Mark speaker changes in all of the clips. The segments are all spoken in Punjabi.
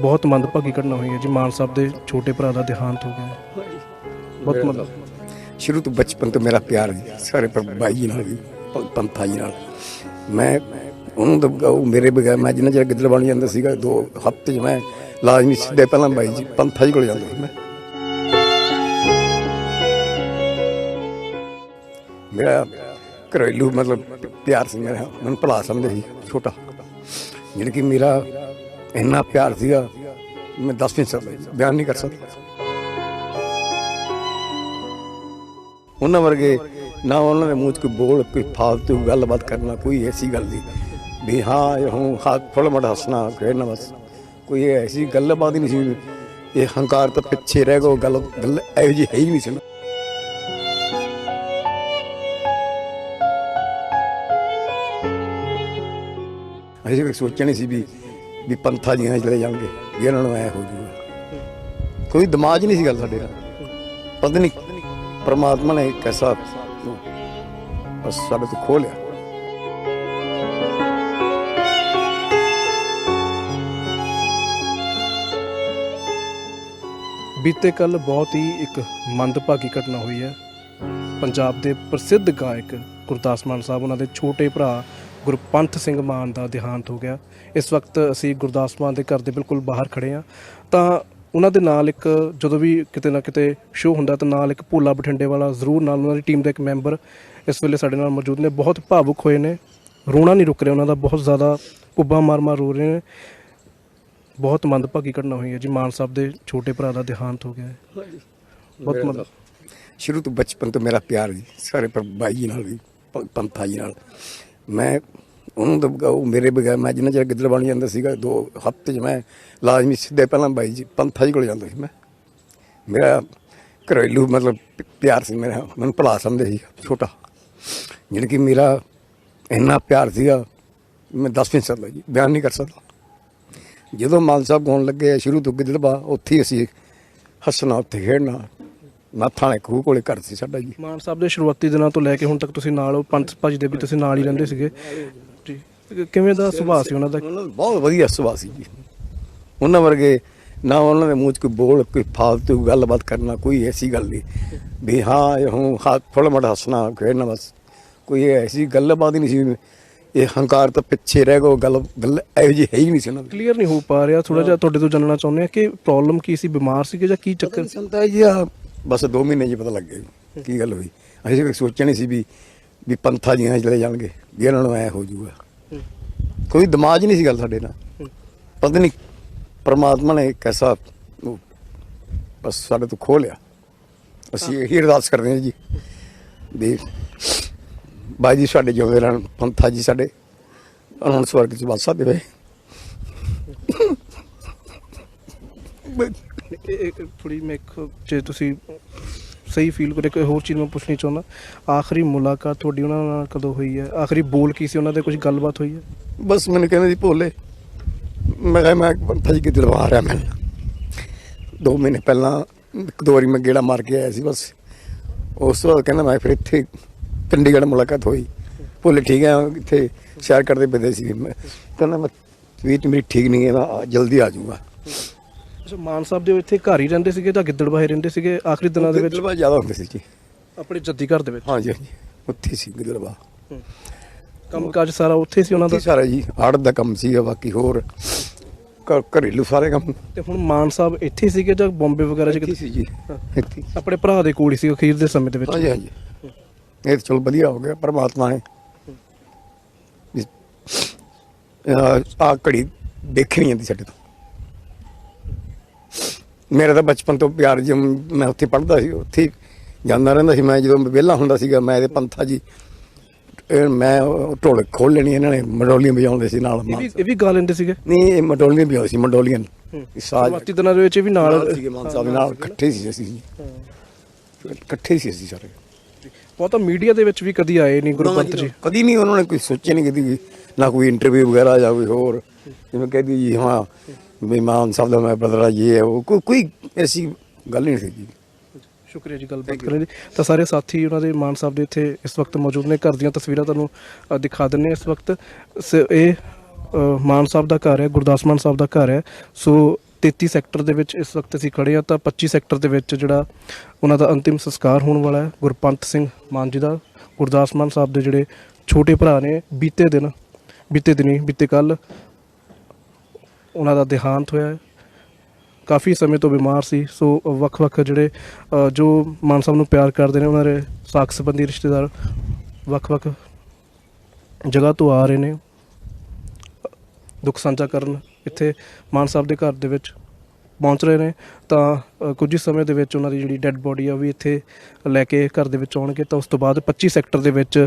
Speaker 1: ਬਹੁਤ ਮੰਦਭਾਗੀ ਘਟਨਾ ਹੋਈ ਹੈ ਜੀ ਮਾਨ ਸਾਹਿਬ ਦੇ ਛੋਟੇ ਭਰਾ ਦਾ ਦੇਹਾਂਤ ਹੋ ਗਿਆ ਹੈ। ਬਹੁਤ ਮੰਦ
Speaker 2: ਸ਼ੁਰੂ ਤੋਂ ਬਚਪਨ ਤੋਂ ਮੇਰਾ ਪਿਆਰ ਜੀ ਸਾਰੇ ਪਰ ਬਾਈ ਜੀ ਨਾਲ ਵੀ ਪ- ਪੰਥਾ ਜੀ ਨਾਲ ਮੈਂ ਉਹਨੂੰ ਤਾਂ ਉਹ ਮੇਰੇ ਬਗੈਰ ਮੈਂ ਜਿੰਨਾ ਚਿਰ ਗਿੱਦੜ ਬਣ ਜਾਂਦਾ ਸੀਗਾ ਦੋ ਹਫ਼ਤੇ 'ਚ ਮੈਂ ਲਾਜ਼ਮੀ ਸਿੱਧੇ ਪਹਿਲਾਂ ਬਾਈ ਜੀ ਪੰਥਾ ਜੀ ਕੋਲ ਜਾਂਦਾ ਸੀ ਮੈਂ ਮੇਰਾ ਘਰੇਲੂ ਮਤਲਬ ਪਿਆਰ ਸੀ ਮੇਰਾ। ਮੈਨੂੰ ਭਲਾ ਸਮਝਦੇ ਸੀ, ਛੋਟਾ। ਜਿਹੜਾ ਕਿ ਮੇਰਾ ਇੰਨਾ ਪਿਆਰ ਸੀਗਾ, ਮੈਂ ਦੱਸ ਨਹੀਂ ਸਕਦਾ ਬਿਆਨ ਨਹੀਂ ਕਰ ਸਕਦਾ। ਉਹਨਾਂ ਵਰਗੇ ਨਾ ਉਹਨਾਂ ਦੇ ਮੂੰਹ 'ਚ ਕੋਈ ਬੋਲ, ਕੋਈ ਫਾਲਤੂ ਗੱਲਬਾਤ ਕਰਨਾ, ਕੋਈ ਐਸੀ ਗੱਲ ਨਹੀਂ। ਵੀ ਹਾਂ, ਇਹ ਹੂੰ ਹੱਥ ਫੁੱਲ ਮੜ ਹੱਸਣਾ ਕਹਿਣਾ ਬਸ। ਕੋਈ ਐਸੀ ਗੱਲਬਾਤ ਹੀ ਨਹੀਂ ਸੀ। ਇਹ ਹੰਕਾਰ ਤਾਂ ਪਿੱਛੇ ਰਹਿ ਗਿਆ ਗੱਲ ਗੱਲ ਇਹੋ ਜਿਹੀ ਹੈ ਹੀ ਨਹੀਂ ਸੀ ਕਿਸੇ ਅਸੀਂ ਸੋਚਿਆ ਨਹੀਂ ਸੀ ਵੀ ਵੀ ਪੰਥਾ ਜੀਆਂ ਚਲੇ ਜਾਣਗੇ, ਵੀ ਇਹਨਾਂ ਨੂੰ ਐ ਹੋ ਜੂਗਾ। ਕੋਈ ਦਿਮਾਗ ਨਹੀਂ ਸੀ ਗੱਲ ਸਾਡੇ ਦਾ ਪਤਾ ਨਹੀਂ ਪਰਮਾਤਮਾ ਨੇ ਇੱਕ ਬਸ ਸਾਡੇ ਤੋਂ ਖੋਹ ਲਿਆ।
Speaker 1: ਬੀਤੇ ਕੱਲ ਬਹੁਤ ਹੀ ਇੱਕ ਮੰਦਭਾਗੀ ਘਟਨਾ ਹੋਈ ਹੈ। ਪੰਜਾਬ ਦੇ ਪ੍ਰਸਿੱਧ ਗਾਇਕ ਗੁਰਦਾਸ ਮਾਨ ਸਾਹਿਬ, ਉਹਨਾਂ ਦੇ ਛੋਟੇ ਭਰਾ ਗੁਰਪੰਥ ਸਿੰਘ ਮਾਨ ਦਾ ਦੇਹਾਂਤ ਹੋ ਗਿਆ। ਇਸ ਵਕਤ ਅਸੀਂ ਗੁਰਦਾਸ ਮਾਨ ਦੇ ਘਰ ਦੇ ਬਿਲਕੁਲ ਬਾਹਰ ਖੜੇ ਆ ਤਾਂ ਉਹਨਾਂ ਦੇ ਨਾਲ ਇੱਕ ਜਦੋਂ ਵੀ ਕਿਤੇ ਨਾ ਕਿਤੇ ਸ਼ੋਅ ਹੁੰਦਾ ਤਾਂ ਨਾਲ ਇੱਕ ਭੋਲਾ ਬਠਿੰਡੇ ਵਾਲਾ ਜ਼ਰੂਰ ਨਾਲ ਉਹਨਾਂ ਦੀ ਟੀਮ ਦਾ ਇੱਕ ਮੈਂਬਰ ਇਸ ਵੇਲੇ ਸਾਡੇ ਨਾਲ ਮੌਜੂਦ ਨੇ। ਬਹੁਤ ਭਾਵੁਕ ਹੋਏ ਨੇ। ਰੋਣਾ ਨਹੀਂ ਰੁਕ ਰਿਹਾ ਉਹਨਾਂ ਦਾ। ਬਹੁਤ ਜ਼ਿਆਦਾ ਕੁੱਬਾ ਮਾਰ ਮਾਰ ਰੋ ਰਹੇ ਨੇ। ਬਹੁਤ ਮੰਦਭਾਗੀ ਘਟਨਾ ਹੋਈ ਹੈ ਜੀ। ਮਾਨ ਸਾਹਿਬ ਦੇ ਛੋਟੇ ਭਰਾ ਦਾ ਦੇਹਾਂਤ ਹੋ ਗਿਆ ਹੈ। ਬਹੁਤ ਮੰਦ
Speaker 2: ਸ਼ੁਰੂ ਤੋਂ ਬਚਪਨ ਤੋਂ ਮੇਰਾ ਪਿਆਰ ਜੀ। ਸਾਰੇ ਪਰ ਬਾਈ ਜੀ ਨਾਲ ਵੀ ਪੰਥਾ ਜੀ ਨਾਲ। ਮੈਂ ਉਹਨੂੰ ਤਾਂ ਉਹ ਮੇਰੇ ਬਗੈਰ ਮੈਂ ਜਿੰਨਾ ਚਿਰ ਗਿੱਦੜ ਬਣ ਜਾਂਦਾ ਸੀਗਾ, ਦੋ ਹਫ਼ਤੇ 'ਚ ਮੈਂ ਲਾਜ਼ਮੀ ਸਿੱਧੇ ਪਹਿਲਾਂ ਬਾਈ ਜੀ, ਪੰਥਾ ਜੀ ਕੋਲ ਜਾਂਦਾ ਸੀ ਮੈਂ। ਮੇਰਾ ਘਰੇਲੂ ਮਤਲਬ ਪਿਆਰ ਸੀ ਮੇਰਾ, ਮੈਨੂੰ ਭਲਾ ਸਮਝਦੇ ਸੀ, ਛੋਟਾ। ਜਿਹੜਾ ਕਿ ਮੇਰਾ ਇੰਨਾ ਪਿਆਰ ਸੀਗਾ, ਮੈਂ ਦੱਸ ਨਹੀਂ ਸਕਦਾ ਜੀ, ਬਿਆਨ ਨਹੀਂ ਕਰ ਸਕਦਾ। ਜਦੋਂ ਮਾਨ ਸਾਹਿਬ ਗਾਉਣ ਲੱਗੇ ਸ਼ੁਰੂ ਤੋਂ ਗਿੱਦੜਬਾ ਉੱਥੇ ਹੀ ਅਸੀਂ ਹੱਸਣਾ, ਉੱਥੇ ਖੇਡਣਾ। ਨਾਥਾਂ ਵਾਲੇ ਖੂਹ ਕੋਲੇ ਘਰ ਸੀ ਸਾਡਾ ਜੀ।
Speaker 1: ਮਾਨ ਸਾਹਿਬ ਦੇ ਸ਼ੁਰੂਆਤੀ ਦਿਨਾਂ ਤੋਂ ਲੈ ਕੇ ਹੁਣ ਤੱਕ ਤੁਸੀਂ ਨਾਲ ਹੋ ਪੰਥ ਭਾਜੀ ਦੇ ਵੀ ਤੁਸੀਂ ਨਾਲ ਹੀ ਰਹਿੰਦੇ ਸੀਗੇ। ਜੀ। ਕਿਵੇਂ ਦਾ ਸੁਭਾਅ ਸੀ ਉਹਨਾਂ ਦਾ?
Speaker 2: ਉਹਨਾਂ ਦਾ ਬਹੁਤ ਵਧੀਆ ਸੁਭਾਅ ਸੀ ਜੀ। ਉਹਨਾਂ ਵਰਗੇ ਨਾ ਉਹਨਾਂ ਦੇ ਮੂੰਹ 'ਚ ਕੋਈ ਬੋਲ ਕੋਈ ਫਾਲਤੂ ਗੱਲਬਾਤ ਕਰਨਾ ਕੋਈ ਐਸੀ ਗੱਲ ਨਹੀਂ। ਵੀ ਹਾਂ ਇਹ ਹੂੰ ਹੱਥ ਫੁੱਲ ਮੜ ਹੱਸਣਾ ਖੇਡਣਾ ਬਸ। ਕੋਈ ਐਸੀ ਗੱਲਬਾਤ ਹੀ ਨਹੀਂ ਸੀ। ਇਹ ਹੰਕਾਰ ਤਾਂ ਪਿੱਛੇ ਰਹਿ ਗਿਆ ਗੱਲ ਗੱਲ ਇਹੋ ਜਿਹੀ ਹੈ ਹੀ ਨਹੀਂ ਸੀ ਉਹਨਾਂ ਦੀ।
Speaker 1: ਕਲੀਅਰ ਨਹੀਂ ਹੋ ਪਾ ਰਿਹਾ। ਥੋੜਾ ਜਿਹਾ ਤੁਹਾਡੇ ਤੋਂ ਜਾਣਨਾ ਚਾਹੁੰਦੇ ਆ ਕਿ ਪ੍ਰੋਬਲਮ ਕੀ ਸੀ? ਬਿਮਾਰ ਸੀਗੇ ਜਾਂ ਕੀ ਚੱਕਰ ਸੀ?
Speaker 2: ਸੰਤਾ ਜੀ ਆ ਬਸ 2 ਮਹੀਨੇ 'ਚ ਪਤਾ ਲੱਗ ਗਿਆ ਕੀ ਗੱਲ ਹੋਈ। ਅਸੀਂ ਕੋਈ ਸੋਚਿਆ ਨਹੀਂ ਸੀ ਵੀ ਵੀ ਪੰਥਾ ਜੀਆਂ ਚਲੇ ਜਾਣਗੇ, ਵੀ ਇਹਨਾਂ ਨੂੰ ਐ ਹੋ ਜਾਊਗਾ। ਕੋਈ ਦਿਮਾਗ ਨਹੀਂ ਸੀ ਗੱਲ ਸਾਡੇ ਨਾਲ। ਪਤਾ ਨਹੀਂ ਪਰਮਾਤਮਾ ਨੇ ਇੱਕ ਉਹ ਬਸ ਸਾਡੇ ਤੋਂ ਖੋਹ ਲਿਆ। ਅਸੀਂ ਇਹੀ ਅਰਦਾਸ ਕਰਦੇ ਹਾਂ ਜੀ ਵੀ ਬਾਈ ਜੀ ਸਾਡੇ ਜਿਉਂਦੇ ਰਹਿਣ, ਪੰਥਾ ਜੀ ਸਾਡੇ ਉਹਨਾਂ ਸਵਰਗ 'ਚ ਵਾਸਾ ਦੇਵੇ
Speaker 1: ਥੋੜੀ ਮੈਂ ਇੱਕ ਜੇ ਤੁਸੀਂ ਸਹੀ ਫੀਲ ਕਰੇ ਕੋਈ ਹੋਰ ਚੀਜ਼ ਮੈਂ ਪੁੱਛਣੀ ਚਾਹੁੰਦਾ। ਆਖਰੀ ਮੁਲਾਕਾਤ ਤੁਹਾਡੀ ਉਹਨਾਂ ਨਾਲ ਕਦੋਂ ਹੋਈ ਹੈ? ਆਖਰੀ ਬੋਲ ਕੀ ਸੀ ਉਹਨਾਂ ਦੇ? ਕੁਝ ਗੱਲਬਾਤ ਹੋਈ ਹੈ?
Speaker 2: ਬਸ ਮੈਨੂੰ ਕਹਿੰਦੇ ਸੀ, ਭੋਲੇ, ਮੈਂ ਕਿਹਾ, ਮੈਂ ਪੰਥਾ ਜੀ ਕਿਤੇ ਦਰਬਾਰ ਆ, ਮੈਂ ਦੋ ਮਹੀਨੇ ਪਹਿਲਾਂ ਇੱਕ ਦੋ ਵਾਰੀ ਮੈਂ ਗੇੜਾ ਮਾਰ ਕੇ ਆਇਆ ਸੀ ਬਸ। ਉਸ ਤੋਂ ਬਾਅਦ ਕਹਿੰਦਾ, ਮੈਂ ਫਿਰ ਇੱਥੇ ਚੰਡੀਗੜ੍ਹ ਮੁਲਾਕਾਤ ਹੋਈ। ਭੋਲੇ, ਠੀਕ ਹੈ, ਇੱਥੇ ਸ਼ਹਿਰ ਕਰਦੇ ਬੰਦੇ ਸੀ। ਮੈਂ ਕਹਿੰਦਾ, ਮੈਂ ਤਬੀਅਤ ਮੇਰੀ ਠੀਕ ਨਹੀਂ ਹੈ, ਮੈਂ ਜਲਦੀ ਆ ਜਾਊਗਾ।
Speaker 1: ਅੱਛਾ ਮਾਨ ਸਾਹਿਬ ਦੇ ਇੱਥੇ ਘਰ ਹੀ ਰਹਿੰਦੇ ਸੀਗੇ ਜਾਂ ਗਿੱਦੜਬਾਹੇ ਰਹਿੰਦੇ ਸੀਗੇ ਆਖਰੀ ਦਿਨਾਂ ਦੇ ਵਿੱਚ?
Speaker 2: ਗਿੱਦੜਬਾਹਾ ਜ਼ਿਆਦਾ ਹੁੰਦੇ ਸੀ ਜੀ
Speaker 1: ਆਪਣੇ ਜੱਦੀ ਘਰ ਦੇ ਵਿੱਚ?
Speaker 2: ਹਾਂਜੀ ਹਾਂਜੀ। ਉੱਥੇ ਸੀ ਗਿੱਦੜਬਾਹਾ
Speaker 1: ਕੰਮ ਕਾਜ ਸਾਰਾ ਉੱਥੇ ਸੀ ਉਹਨਾਂ ਦਾ?
Speaker 2: ਸਾਰਾ ਜੀ ਆੜਤ ਦਾ ਕੰਮ ਸੀਗਾ ਬਾਕੀ ਹੋਰ ਘ- ਘਰੇਲੂ ਸਾਰੇ ਕੰਮ।
Speaker 1: ਤੇ ਹੁਣ ਮਾਨ ਸਾਹਿਬ ਇੱਥੇ ਸੀਗੇ ਜਾਂ ਬੰਬੇ ਵਗੈਰਾ ਚ
Speaker 2: ਇੱਥੇ
Speaker 1: ਕਿਤੇ
Speaker 2: ਸੀ ਜੀ ਇੱਥੇ।
Speaker 1: ਆਪਣੇ ਭਰਾ ਦੇ ਕੋਲ ਹੀ ਸੀ ਅਖੀਰ ਦੇ ਸਮੇਂ ਦੇ ਵਿੱਚ?
Speaker 2: ਹਾਂਜੀ ਹਾਂਜੀ। ਇਹ ਤਾਂ ਚਲੋ ਵਧੀਆ ਹੋ ਗਿਆ ਪਰਮਾਤਮਾ ਨੇ। ਆ ਘੜੀ ਦੇਖਣੀ ਜਾਂਦੀ ਸਾਡੇ ਤੋਂ। ਮੇਰਾ ਤਾਂ ਬਚਪਨ ਤੋਂ ਪਿਆਰ ਜਿ ਮੈਂ ਉੱਥੇ ਪੜ੍ਹਦਾ ਸੀ ਉੱਥੇ ਜਾਂਦਾ ਰਹਿੰਦਾ ਸੀ। ਮੈਂ ਜਦੋਂ ਵਿਹਲਾ ਹੁੰਦਾ ਸੀਗਾ ਮੈਂ ਇਹਦੇ ਪੰਥਾ ਜੀ ਮੈਂ ਢੋਲਕ ਖੋਲ ਲੈਣੀ ਇਹਨਾਂ ਨੇ ਮੰਡੋਲੀਆਂ ਵਜਾਉਂਦੇ ਸੀ ਨਾਲ
Speaker 1: ਇਹ ਵੀ ਇਹ ਵੀ ਗਾ ਲੈਂਦੇ ਸੀਗੇ?
Speaker 2: ਨਹੀਂ ਇਹ ਮੰਡੋਲੀਆਂ ਵਜਾਉਂਦੇ ਸੀ ਮੰਡੋਲੀਆਂ। ਸਾਜ
Speaker 1: ਸ਼ੁਰੂਆਤੀ ਦਿਨਾਂ ਦੇ ਵਿੱਚ ਵੀ ਨਾਲ
Speaker 2: ਸੀਗੇ ਮਾਨ ਸਾਹਿਬ ਨਾਲ ਇਕੱਠੇ ਸੀ ਅਸੀਂ। ਇਕੱਠੇ ਸੀ ਅਸੀਂ ਸਾਰੇ।
Speaker 1: ਬਹੁਤਾ ਮੀਡੀਆ ਦੇ ਵਿੱਚ ਵੀ ਕਦੀ ਆਏ ਨਹੀਂ ਗੁਰਪੰਤ ਜੀ।
Speaker 2: ਕਦੀ ਨਹੀਂ ਉਹਨਾਂ ਨੇ ਕੋਈ ਸੋਚਿਆ ਨਹੀਂ ਕਦੀ ਨਾ ਕੋਈ ਇੰਟਰਵਿਊ ਵਗੈਰਾ ਜਾਂ ਕੋਈ ਹੋਰ। ਜਿਵੇਂ ਕਹਿੰਦੀ ਜੀ ਹਾਂ ਵੀ ਮਾਨ ਸਾਹਿਬ ਦਾ ਮੈਂ ਬਦਲਾ ਇਹ ਹੈ ਉਹ ਕੋਈ ਕੋਈ ਐਸੀ ਗੱਲ ਨਹੀਂ ਸੀ ਜੀ
Speaker 1: ਸ਼ੁਕਰੀਆ ਜੀ ਗੱਲਬਾਤ ਕਰਨ ਲਈ ਤਾਂ ਸਾਰੇ ਸਾਥੀ ਉਹਨਾਂ ਦੇ ਮਾਨ ਸਾਹਿਬ ਦੇ ਇੱਥੇ ਇਸ ਵਕਤ ਮੌਜੂਦ ਨੇ। ਘਰ ਦੀਆਂ ਤਸਵੀਰਾਂ ਤੁਹਾਨੂੰ ਅ, ਦਿਖਾ ਦਿੰਨੇ ਇਸ ਵਕਤ। ਸ- ਇਹ ਅ, ਮਾਨ ਸਾਹਿਬ ਦਾ ਘਰ ਹੈ ਗੁਰਦਾਸ ਮਾਨ ਸਾਹਿਬ ਦਾ ਘਰ ਹੈ। ਸੋ 33 ਸੈਕਟਰ ਦੇ ਵਿੱਚ ਇਸ ਵਕਤ ਅਸੀਂ ਖੜੇ ਹਾਂ ਤਾਂ 25 ਸੈਕਟਰ ਦੇ ਵਿੱਚ ਜਿਹੜਾ ਉਹਨਾਂ ਦਾ ਅੰਤਿਮ ਸੰਸਕਾਰ ਹੋਣ ਵਾਲਾ ਹੈ ਗੁਰਪੰਤ ਸਿੰਘ ਮਾਨ ਜੀ ਦਾ। ਗੁਰਦਾਸ ਮਾਨ ਸਾਹਿਬ ਦੇ ਜਿਹੜੇ ਛੋਟੇ ਭਰਾ ਨੇ ਬੀਤੇ ਦਿਨ ਬੀਤੇ ਦਿਨੀ ਬੀਤੇ ਕੱਲ ਉਹਨਾਂ ਦਾ ਦੇਹਾਂਤ ਹੋਇਆ ਹੈ। ਕਾਫੀ ਸਮੇਂ ਤੋਂ ਬਿਮਾਰ ਸੀ ਸੋ ਵੱਖ-ਵੱਖ ਜਿਹੜੇ ਅ, ਜੋ ਮਾਨ ਸਾਹਿਬ ਨੂੰ ਪਿਆਰ ਕਰਦੇ ਨੇ ਉਹਨਾਂ ਦੇ ਸਾਕ ਸੰਬੰਧੀ ਰਿਸ਼ਤੇਦਾਰ ਵੱਖ-ਵੱਖ ਜਗ੍ਹਾ ਤੋਂ ਆ ਰਹੇ ਨੇ। ਦੁੱਖ ਸਾਂਝਾ ਕਰਨ ਇੱਥੇ ਮਾਨ ਸਾਹਿਬ ਦੇ ਘਰ ਦੇ ਵਿੱਚ ਪਹੁੰਚ ਰਹੇ ਨੇ। ਤਾਂ ਅ, ਕੁਝ ਹੀ ਸਮੇਂ ਦੇ ਵਿੱਚ ਉਹਨਾਂ ਦੀ ਜਿਹੜੀ ਡੈੱਡ ਬੋਡੀ ਆ ਉਹ ਵੀ ਇੱਥੇ ਲੈ ਕੇ ਘਰ ਦੇ ਵਿੱਚ ਆਉਣਗੇ। ਤਾਂ ਉਸ ਤੋਂ ਬਾਅਦ 25 ਸੈਕਟਰ ਦੇ ਵਿੱਚ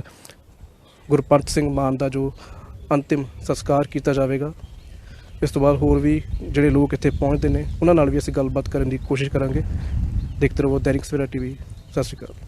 Speaker 1: ਗੁਰਪੰਤ ਸਿੰਘ ਮਾਨ ਦਾ ਜੋ ਅੰਤਿਮ ਸੰਸਕਾਰ ਕੀਤਾ ਜਾਵੇਗਾ। ਇਸ ਤੋਂ ਬਾਅਦ ਹੋਰ ਵੀ ਜਿਹੜੇ ਲੋਕ ਇੱਥੇ ਪਹੁੰਚਦੇ ਨੇ, ਉਹਨਾਂ ਨਾਲ ਵੀ ਅਸੀਂ ਗੱਲਬਾਤ ਕਰਨ ਦੀ ਕੋਸ਼ਿਸ਼ ਕਰਾਂਗੇ। ਦੇਖਦੇ ਰਹੋ ਦੈਨਿਕ ਸਵੇਰਾ ਟੀਵੀ, ਸਤਿ ਸ਼੍ਰੀ ਅਕਾਲ।